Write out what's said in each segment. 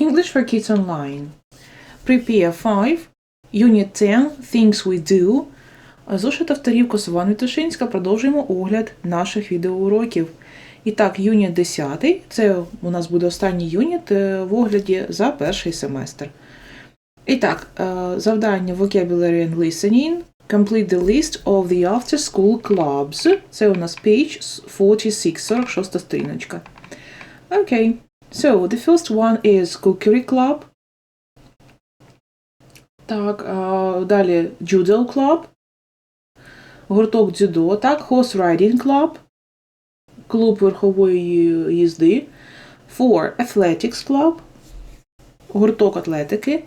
English for Kids Online. Prepare 5. Unit 10. Things we do. Зошит авторів Косован Вітушинська. Продовжуємо огляд наших відеоуроків. І так, юніт 10. Це у нас буде останній юніт е, в огляді за перший семестр. І так, е, завдання Vocabulary and Listening. Complete the list of the after school clubs. Це у нас page 46, 46 сторіночка. Okay. So, the first one is Cookery Club. Так, далі Judo Club. Гурток дзюдо. Так, Horse Riding Club. Клуб верхової їзди. Four Athletics Club. Гурток атлетики.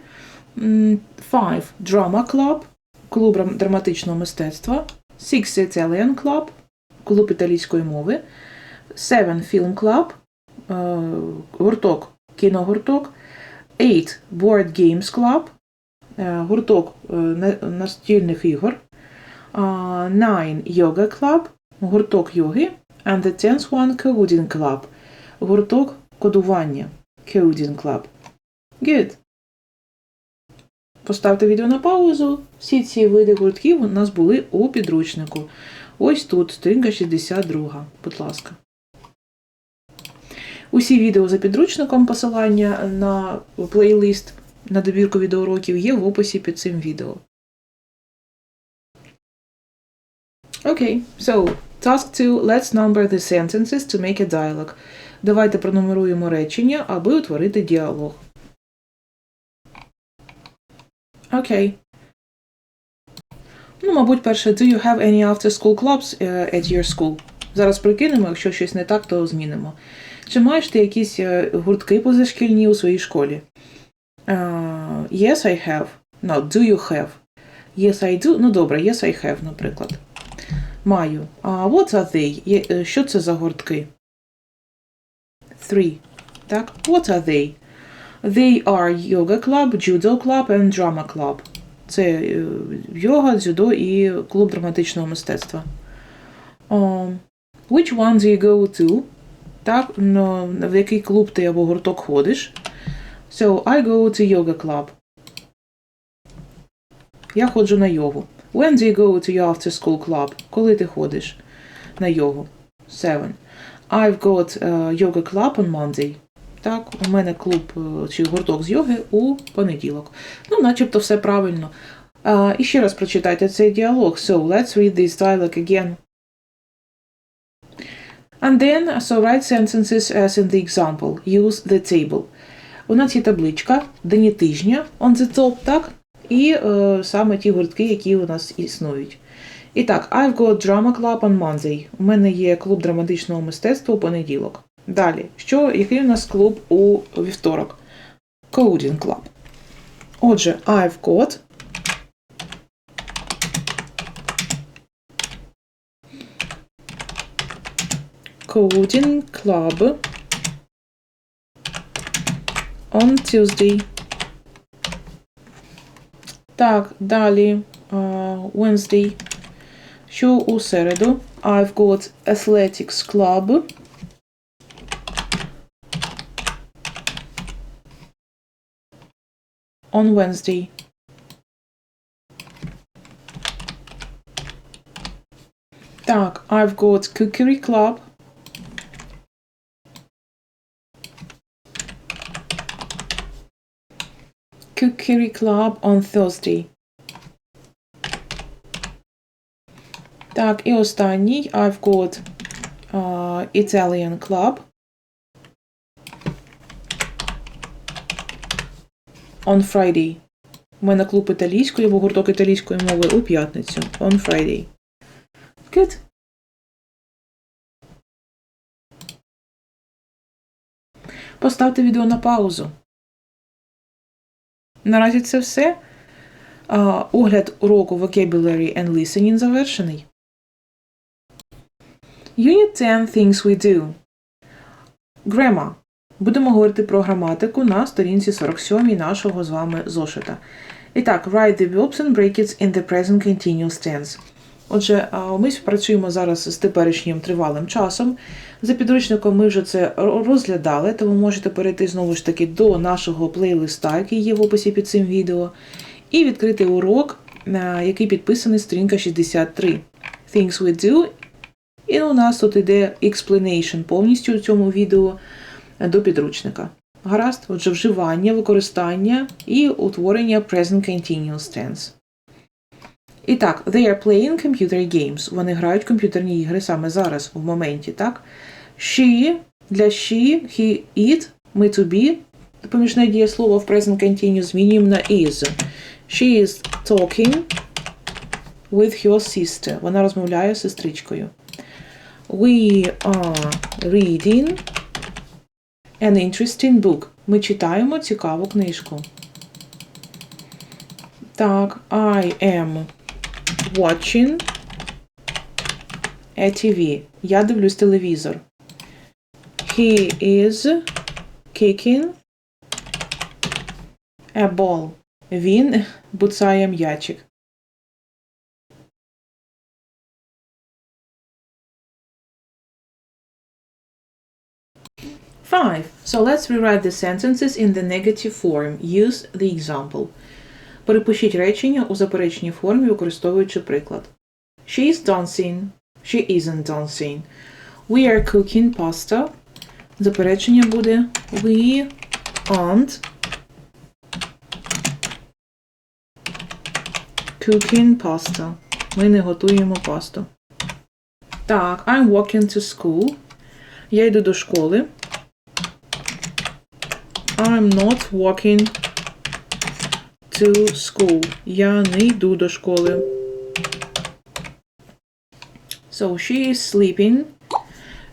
Five Drama Club. Клуб драм- драматичного мистецтва. Six Italian Club. Клуб італійської мови. Seven Film Club. Е, Гурток кіногурток. Eight Board Games Club. Е, Гурток е, настільних ігор. А, Nine Yoga Club. Гурток йоги. And the tenth one Coding Club. Гурток кодування. Coding Club. Good. Поставте відео на паузу. Всі ці види гуртків у нас були у підручнику. Ось тут, сторінка 62. Будь ласка. Усі відео за підручником, посилання на плейлист на добірку відеоуроків є в описі під цим відео. Окей, so, task 2. Let's number the sentences to make a dialogue. Давайте пронумеруємо речення, аби утворити діалог. Окей. Ну, мабуть, перше, do you have any after-school clubs uh, at your school? Зараз прикинемо, якщо щось не так, то змінимо. Чи маєш ти якісь е, гуртки позашкільні у своїй школі? Uh, yes, I have. No, do you have? Yes, I do. Ну добре, yes, I have, наприклад. Маю. А what are they? Е, Що це за гуртки? Three. Так, what are they? They are yoga club, judo club and drama club. Це йога, дзюдо і клуб драматичного мистецтва. Um, which one do you go to? Так, в який клуб ти або гурток ходиш? So, I go to yoga club. Я ходжу на йогу. When do you go to your after school club? Коли ти ходиш на йогу? Seven. I've got uh, yoga club on Monday. Так, у мене клуб е, чи гурток з йоги у понеділок. Ну, начебто все правильно. А, і ще раз прочитайте цей діалог. So, let's read this dialogue again. And then, so write sentences as in the example. Use the table. У нас є табличка, дні тижня, on the top, так? І е, саме ті гуртки, які у нас існують. І так, I've got drama club on Monday. У мене є клуб драматичного мистецтва у понеділок. Далі, що, який у нас клуб у вівторок? Coding Club. Отже, I've got Coding Club on Tuesday. Так, далі uh, Wednesday. Що у середу? I've got Athletics Club. On Wednesday. Так, I've got Cookery Club. Cookery Club on Thursday. Так, і останній I've got uh, Italian Club on Friday. У мене клуб італійської або гурток італійської мови у п'ятницю. On Friday. Good. Поставте відео на паузу. Наразі це все. Огляд уроку Vocabulary and Listening завершений. Unit 10 Things We Do. Grammar. Будемо говорити про граматику на сторінці 47 нашого з вами зошита. І так, write the verbs and brackets in the present continuous tense. Отже, ми працюємо зараз з теперішнім тривалим часом. За підручником ми вже це ро- розглядали, тому можете перейти знову ж таки до нашого плейлиста, який є в описі під цим відео, і відкрити урок, е, який підписаний сторінка 63. Things we do. І у нас тут іде explanation повністю у цьому відео е, до підручника. Гаразд, отже, вживання, використання і утворення present continuous tense. І так, they are playing computer games. Вони грають комп'ютерні ігри саме зараз, в моменті, так? She, для she, he, it, ми to be. Поміжне дієслово в present continuous змінюємо на is. She is talking with her sister. Вона розмовляє з сестричкою. We are reading an interesting book. Ми читаємо цікаву книжку. Так, I am watching a TV. Я дивлюсь телевізор. He is kicking a ball. Він буцає м'ячик. Five. So let's rewrite the sentences in the negative form. Use the example. Перепишіть речення у запереченій формі, використовуючи приклад. She is dancing. She isn't dancing. We are cooking pasta. Заперечення буде We aren't cooking pasta. Ми не готуємо пасту. Так, I'm walking to school. Я йду до школи. I'm not walking to school. Я не йду до школи. So she is sleeping.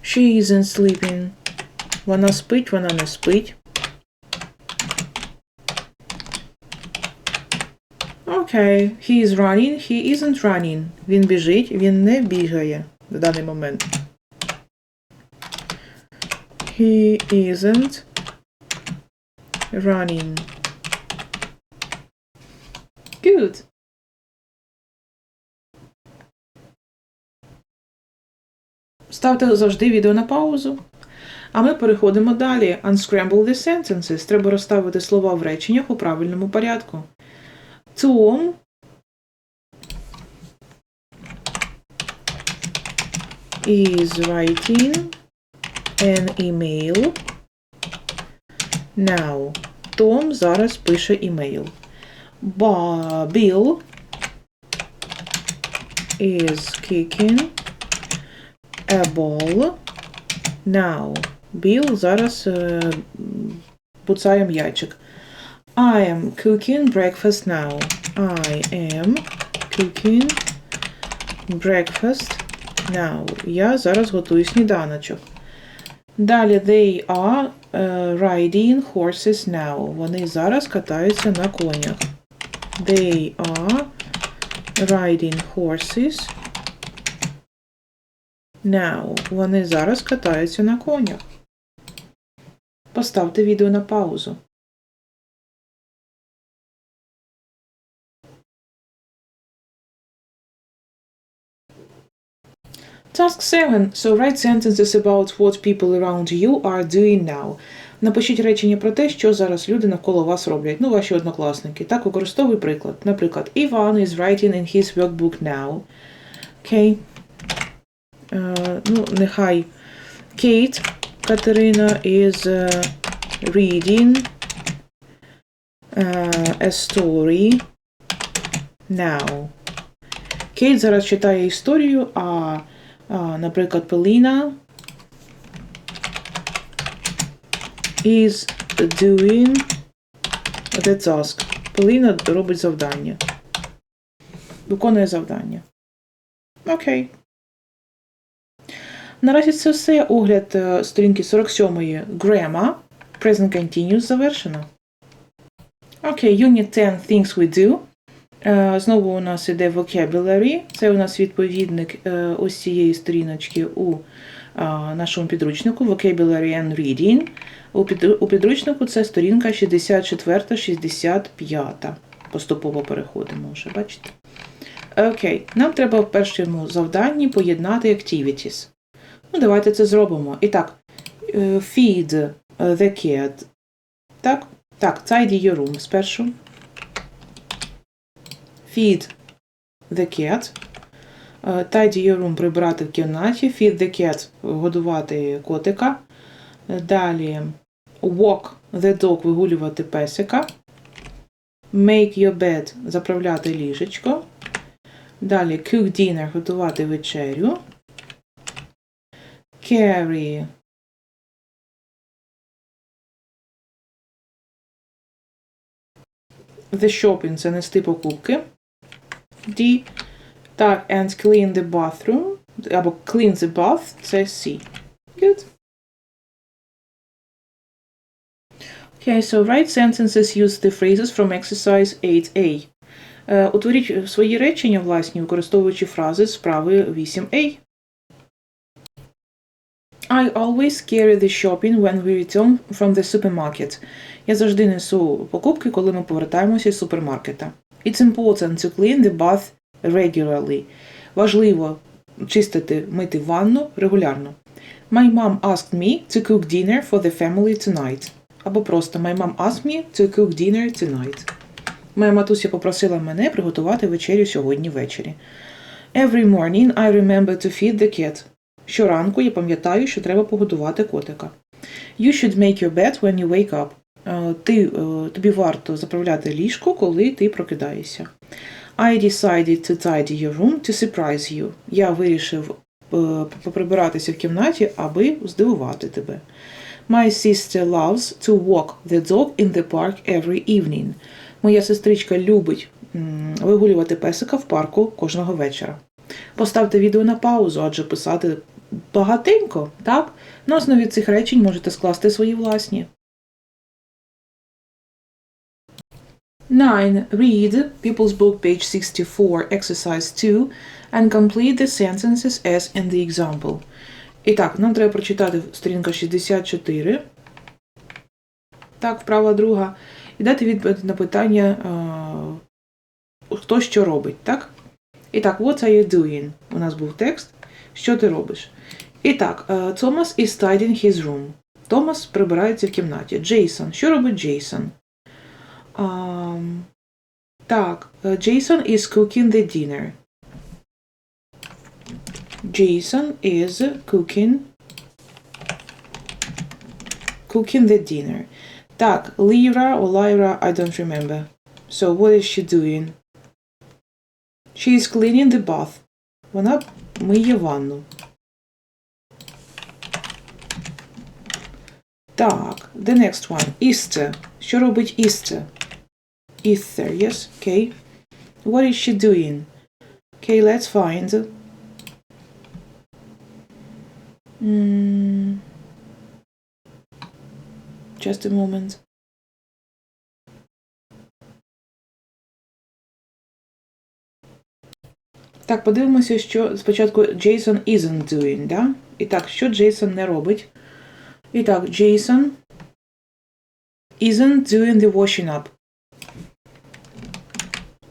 She isn't sleeping. Вона спить, вона не спить. Okay, he is running, he isn't running. Він біжить, він не бігає в даний момент. He isn't running. Good. Ставте завжди відео на паузу. А ми переходимо далі. Unscramble the sentences. Треба розставити слова в реченнях у правильному порядку. Tom is writing an email now. Том зараз пише імейл. Bill is kicking a ball now. Біл зараз е, буцає м'ячик. I am cooking breakfast now. I am cooking breakfast now. Я зараз готую сніданочок. Далі they are е, riding horses now. Вони зараз катаються на конях. They are riding horses now. Вони зараз катаються на конях. Поставте відео на паузу. Task 7. So write sentences about what people around you are doing now. Напишіть речення про те, що зараз люди навколо вас роблять. Ну, ваші однокласники. Так, використовуй приклад. Наприклад, Іван is writing in his workbook now. Окей. Е, ну, нехай Kate Катерина is uh, reading uh, a story now. Кейт зараз читає історію, а, а наприклад, Поліна is doing the task. Поліна робить завдання. Виконує завдання. Окей. Наразі це все. Огляд е, сторінки 47-ї Grammar. Present Continuous завершено. Окей, Unit 10 Things We Do. Е, Знову у нас іде vocabulary. Це у нас відповідник е, ось цієї сторіночки у нашому підручнику Vocabulary and Reading. У підручнику це сторінка 64-65. Поступово переходимо вже, бачите? Окей, нам треба в першому завданні поєднати activities. Ну, давайте це зробимо. І так, е, feed е, the cat. Так, так, tidy your room спершу. Feed the cat. Е, Tidy your room прибирати в кімнаті. Feed the cat годувати котика. Далі walk the dog вигулювати песика. Make your bed заправляти ліжечко. Далі cook dinner готувати вечерю. Carry the shopping це нести покупки. D. Так, and clean the bathroom. Або clean the bath це C. Good. Okay, so write sentences use the phrases from exercise 8a. Е, Утворіть свої речення власні, використовуючи фрази з вправи 8a. I always carry the shopping when we return from the supermarket. Я завжди несу покупки, коли ми повертаємося з супермаркета. It's important to clean the bath regularly. Важливо чистити, мити ванну регулярно. My mom asked me to cook dinner for the family tonight. Або просто My mom asked me to cook dinner tonight. Моя матуся попросила мене приготувати вечерю сьогодні ввечері. Every morning I remember to feed the cat. Щоранку я пам'ятаю, що треба погодувати котика. You should make your bed when you wake up. Е, Ти, е, тобі варто заправляти ліжко, коли ти прокидаєшся. I decided to tidy your room to surprise you. Я вирішив е, поприбиратися в кімнаті, аби здивувати тебе. My sister loves to walk the dog in the park every evening. Моя сестричка любить вигулювати песика в парку кожного вечора. Поставте відео на паузу, адже писати багатенько, так? На основі цих речень можете скласти свої власні. 9. Read People's Book, page 64, exercise 2, and complete the sentences as in the example. І так, нам треба прочитати сторінка 64. Так, вправа друга. І дати відповідь на питання, е, хто що робить, так? І так, what are you doing? У нас був текст. Що ти робиш? І так, е, Thomas is tidying his room. Томас прибирається в кімнаті. Джейсон. Що робить Джейсон? Um, так, е, Jason is cooking the dinner. Jason is cooking cooking the dinner. Так, Lyra or Lyra, I don't remember. So what is she doing? She is cleaning the bath. Вона миє ванну. Так, the next one. Easter. Що робить Easter? Ether, yes, okay. What is she doing? Okay, let's find. Mm. Just a moment. Так, подивимося, що спочатку Jason isn't doing, да? І так, що Джейсон не робить? І так, Jason isn't doing the washing up.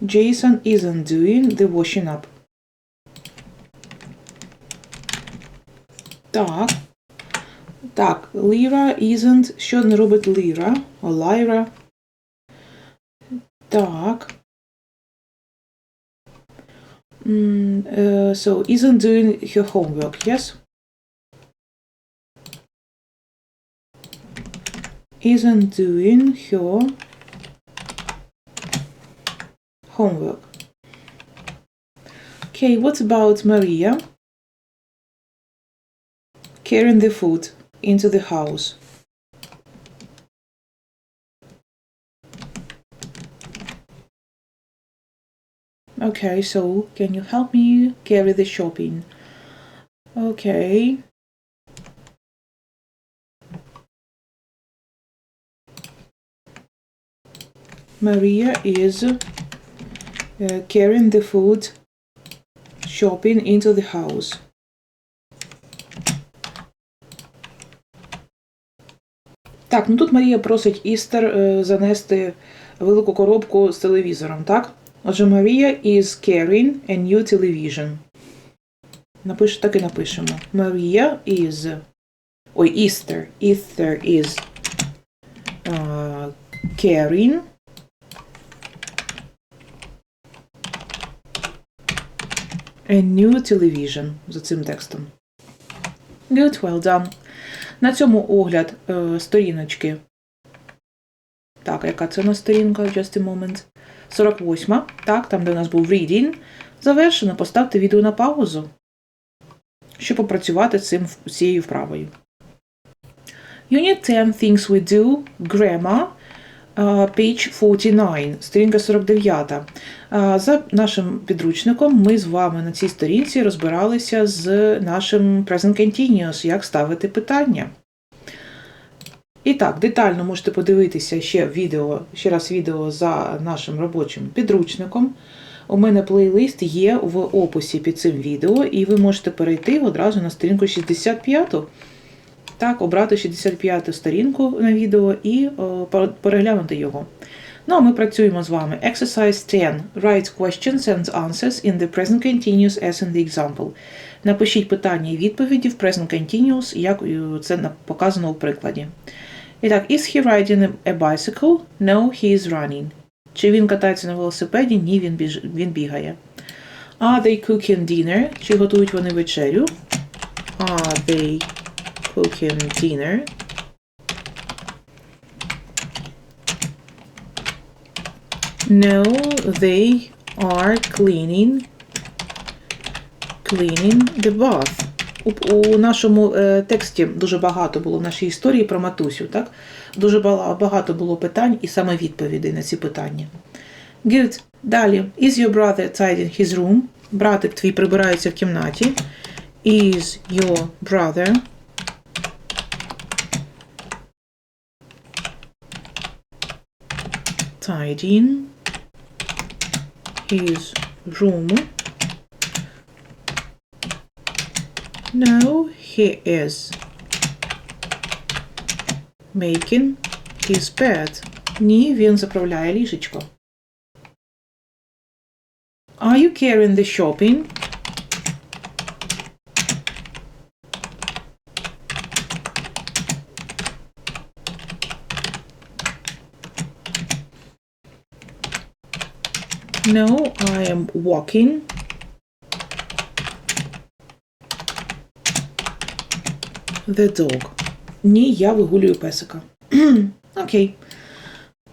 Jason isn't doing the washing up. Так. Так, Lyra isn't. Що не робить Lyra? Lyra. Так. Uh, so, isn't doing her homework, yes? Isn't doing her homework. Okay, what about Maria? Carrying the food into the house. Okay, so can you help me carry the shopping? Okay. Maria is uh, carrying the food shopping into the house. Так, ну тут Марія просить Істер е, занести велику коробку з телевізором, так? Отже, Марія is carrying a new television. Напиш, так і напишемо. Maria is. Ой, Easter. Easter is uh, carrying a new television за цим текстом. Good, well done. На цьому огляд е, сторіночки. Так, яка це у нас сторінка? Just a moment. 48. Так, там, де у нас був reading. Завершено. Поставте відео на паузу, щоб попрацювати цим, цією вправою. Unit 10 Things we do. Grammar. Page 49, сторінка 49. Uh, За нашим підручником ми з вами на цій сторінці розбиралися з нашим Present Continuous, як ставити питання. І так, детально можете подивитися ще відео, ще раз відео за нашим робочим підручником. У мене плейлист є в описі під цим відео, і ви можете перейти одразу на сторінку 65. Так, обрати 65 сторінку на відео і о, переглянути його. Ну, а ми працюємо з вами. Exercise 10. Write questions and answers in the present continuous as in the example. Напишіть питання і відповіді в present continuous, як це показано у прикладі. І так, is he riding a bicycle? No, he is running. Чи він катається на велосипеді? Ні, він, біж... він бігає. Are they cooking dinner? Чи готують вони вечерю? Are they cooking dinner? No, they are cleaning cleaning the bath. У, у нашому е, тексті дуже багато було в нашій історії про матусю, так? Дуже багато було питань і саме відповідей на ці питання. Good. Далі. Is your brother tidying his room? Братик твій прибирається в кімнаті. Is your brother tidying his room? No, he is making his bed. Ні, він заправляє ліжечко. Are you carrying the shopping? No, I am walking. The dog. Ні, я вигулюю песика. Окей.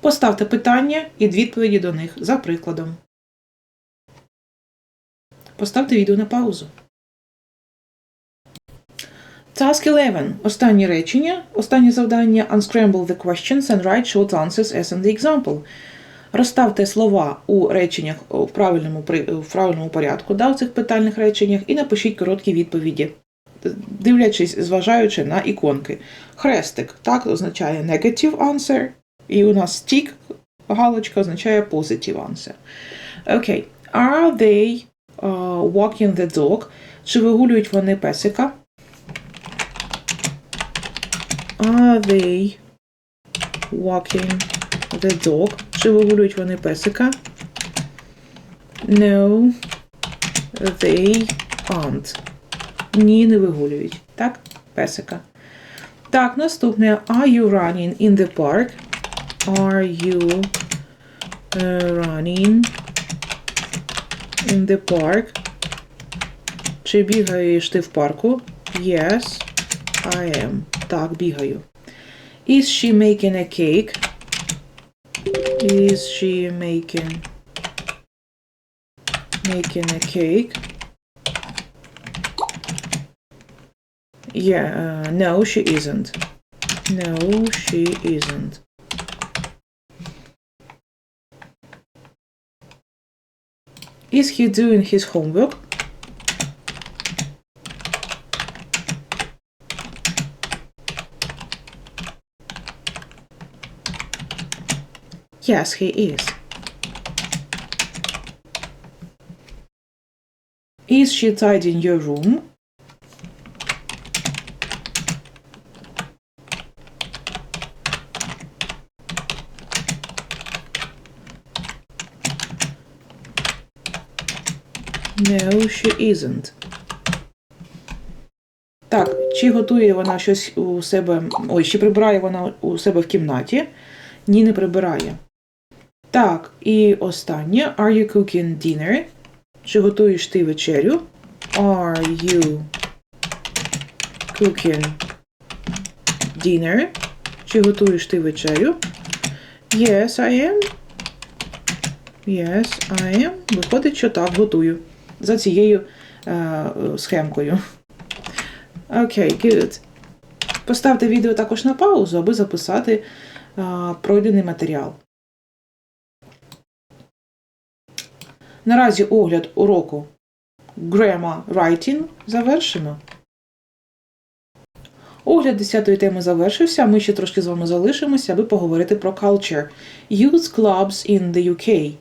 Поставте питання і відповіді до них за прикладом. Поставте відео на паузу. Task 11. Останнє речення. Останнє завдання Unscramble the questions and write short answers as in the example. Розставте слова у реченнях в правильному в правильному порядку, да, в цих питальних реченнях, і напишіть короткі відповіді, дивлячись, зважаючи на іконки. Хрестик так означає negative answer, і у нас stick, галочка означає positive answer. Окей. Okay. Are they uh, walking the dog? Чи вигулюють вони песика? Are they walking the dog? Чи вигулюють вони песика? No, they aren't. Ні, не вигулюють. Так, песика. Так, наступне. Are you running in the park? Are you uh, running in the park? Чи бігаєш ти в парку? Yes, I am. Так, бігаю. Is she making a cake? Is she making making a cake? Yeah, uh, no, she isn't. No, she isn't. Is he doing his homework? Yes, he is. Is she tidying your room? No, she isn't. Так, чи готує вона щось у себе. Ой, чи прибирає вона у себе в кімнаті? Ні, не прибирає. Так, і останнє. Are you cooking dinner? Чи готуєш ти вечерю? Are you cooking dinner? Чи готуєш ти вечерю? Yes, I am. Yes, I am. Виходить, що так, готую. За цією е, схемкою. Окей, okay, good. Поставте відео також на паузу, аби записати е, пройдений матеріал. Наразі огляд уроку Grammar Writing завершено. Огляд 10-ї теми завершився. Ми ще трошки з вами залишимося, аби поговорити про culture. Youth Clubs in the UK.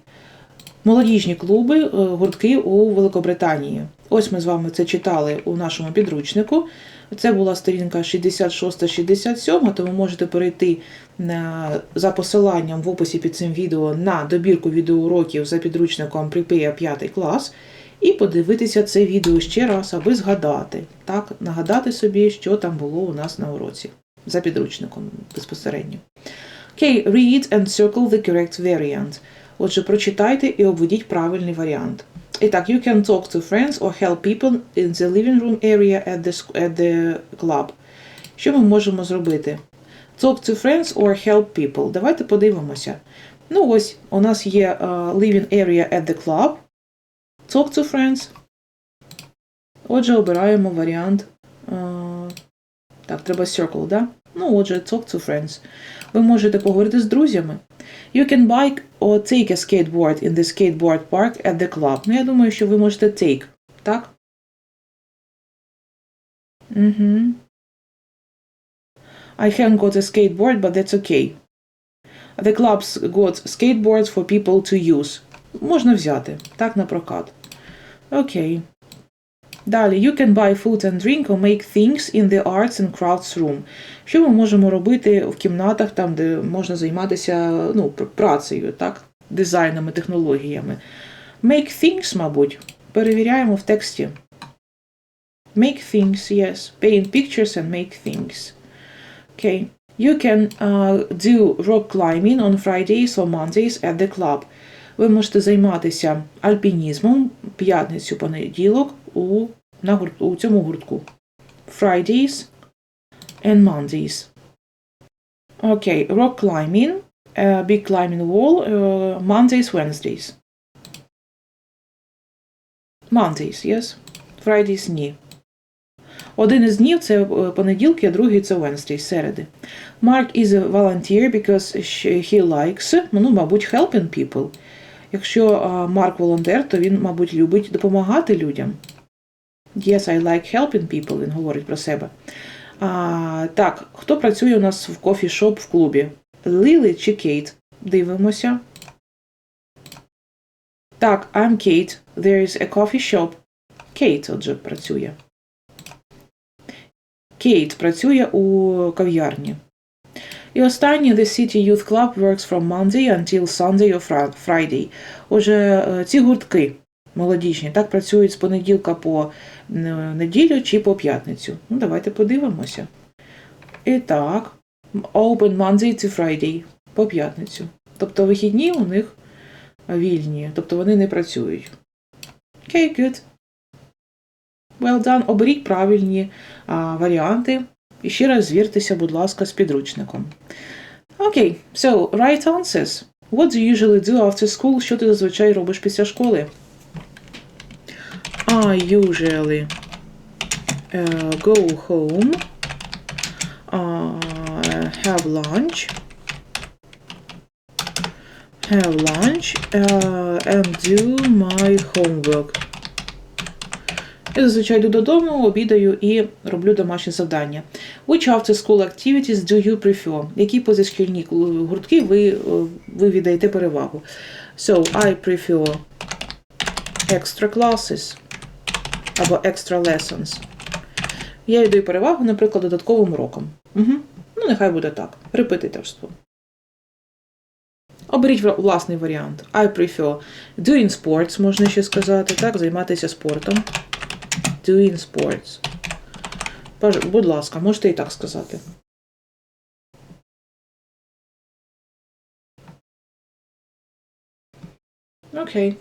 Молодіжні клуби, е, гуртки у Великобританії. Ось ми з вами це читали у нашому підручнику. Це була сторінка 66-67, тому можете перейти на, за посиланням в описі під цим відео на добірку відеоуроків за підручником Prepare 5 клас і подивитися це відео ще раз, аби згадати, так, нагадати собі, що там було у нас на уроці за підручником безпосередньо. Окей, okay, read and circle the correct variant. Отже, прочитайте і обведіть правильний варіант. І так, you can talk to friends or help people in the living room area at the, at the club. Що ми можемо зробити? Talk to friends or help people. Давайте подивимося. Ну, ось, у нас є uh, living area at the club. Talk to friends. Отже, обираємо варіант. Uh, так, треба circle, да? Ну, отже, talk to friends. Ви можете поговорити з друзями. You can buy or take a skateboard in the skateboard park at the club. Ну, я думаю, що ви можете take, так? Угу. I haven't got a skateboard, but that's okay. The club's got skateboards for people to use. Можна взяти, так, на прокат. Окей. Далі, you can buy food and drink or make things in the arts and crafts room. Що ми можемо робити в кімнатах, там, де можна займатися ну, працею, так? дизайнами, технологіями. Make things, мабуть, перевіряємо в тексті. Make things, yes. Paint pictures and make things. Okay. You can uh, do rock climbing on Fridays or Mondays at the club. Ви можете займатися альпінізмом п'ятницю понеділок у, на гурт, у цьому гуртку. Fridays and Mondays. Окей, Okay, rock climbing, uh, big climbing wall, uh, Mondays, Wednesdays. Mondays, yes. Fridays – ні. Один із днів це понеділки, а другий це Wednesday, середи. Mark is a volunteer because he likes, ну, мабуть, helping people. Якщо Марк волонтер, то він, мабуть, любить допомагати людям. Yes, I like helping people, він говорить про себе. А, Так, хто працює у нас в кофі-шоп в клубі? Лілі чи Кейт? Дивимося. Так, I'm Kate. There is a coffee shop. Кейт, отже, працює. Кейт працює у кав'ярні. І останнє The City Youth Club works from Monday until Sunday or Friday. Отже, ці гуртки молодіжні так працюють з понеділка по неділю чи по п'ятницю. Ну, давайте подивимося. І так, Open Monday to Friday по п'ятницю. Тобто вихідні у них вільні, тобто вони не працюють. Окей, okay, good. Well done. Оберіть правильні а, варіанти. І ще раз звіртеся, будь ласка, з підручником. Окей, okay, so, right answers. What do you usually do after school? Що ти зазвичай робиш після школи? I usually uh, go home, uh, have lunch, have lunch uh, and do my homework. Я зазвичай йду додому, обідаю і роблю домашні завдання. Which after school activities do you prefer? Які позашкільні гуртки ви, ви віддаєте перевагу? So, I prefer extra classes або extra lessons. Я даю перевагу, наприклад, додатковим урокам. Угу. Ну, нехай буде так. Репетиторство. Оберіть власний варіант. I prefer doing sports, можна ще сказати, так, займатися спортом. Doing sports. Будь ласка, можете і так сказати. Окей.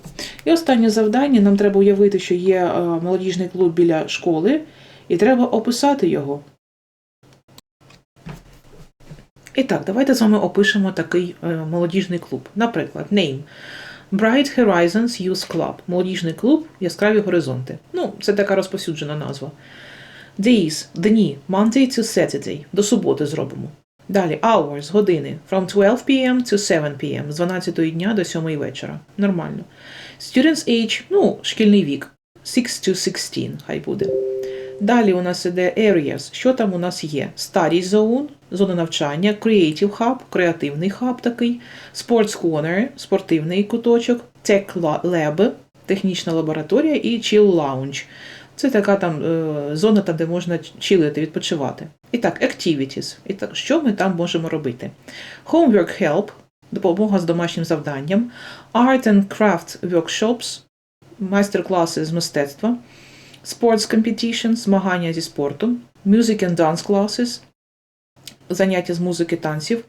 І останнє завдання. Нам треба уявити, що є е, молодіжний клуб біля школи, і треба описати його. І так, давайте з вами опишемо такий е, молодіжний клуб. Наприклад, name. Bright Horizons Youth Club. Молодіжний клуб Яскраві горизонти. Ну, це така розповсюджена назва. Days – дні. Monday to Saturday. До суботи зробимо. Далі hours – години. From 12 p.m. to 7 p.m. З 12 дня до 7 вечора. Нормально. Students age – ну, шкільний вік. 6 to 16, хай буде. Далі у нас іде areas. Що там у нас є? Study zone, зона навчання, creative hub, креативний хаб такий, sports corner, спортивний куточок, tech lab, технічна лабораторія і chill lounge. Це така там е, зона, там, де можна чилити, відпочивати. І так, activities. І так, що ми там можемо робити? Homework help, допомога з домашнім завданням, art and craft workshops, майстер-класи з мистецтва, sports competition, змагання зі спорту, music and dance classes, заняття з музики танців,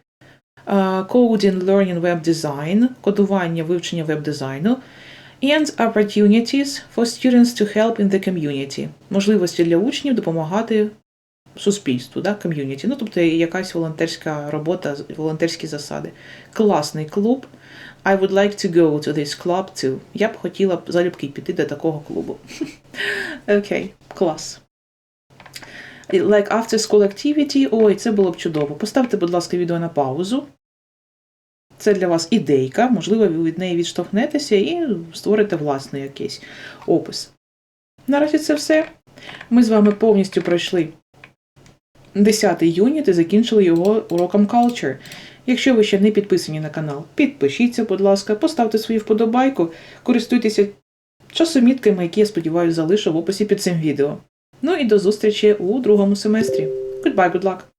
е, coding, learning, web design, кодування, вивчення веб-дизайну, and opportunities for students to help in the community. Можливості для учнів допомагати суспільству, да, community. Ну, тобто якась волонтерська робота, волонтерські засади. Класний клуб. I would like to go to this club too. Я б хотіла б залюбки піти до такого клубу. Окей, клас. Like after school activity. Ой, це було б чудово. Поставте, будь ласка, відео на паузу. Це для вас ідейка, можливо, ви від неї відштовхнетеся і створите власний якийсь опис. Наразі це все. Ми з вами повністю пройшли 10 юніт і закінчили його уроком Culture. Якщо ви ще не підписані на канал, підпишіться, будь ласка, поставте свою вподобайку, користуйтеся часомітками, які, я сподіваюся, залишу в описі під цим відео. Ну і до зустрічі у другому семестрі. Goodbye, good luck!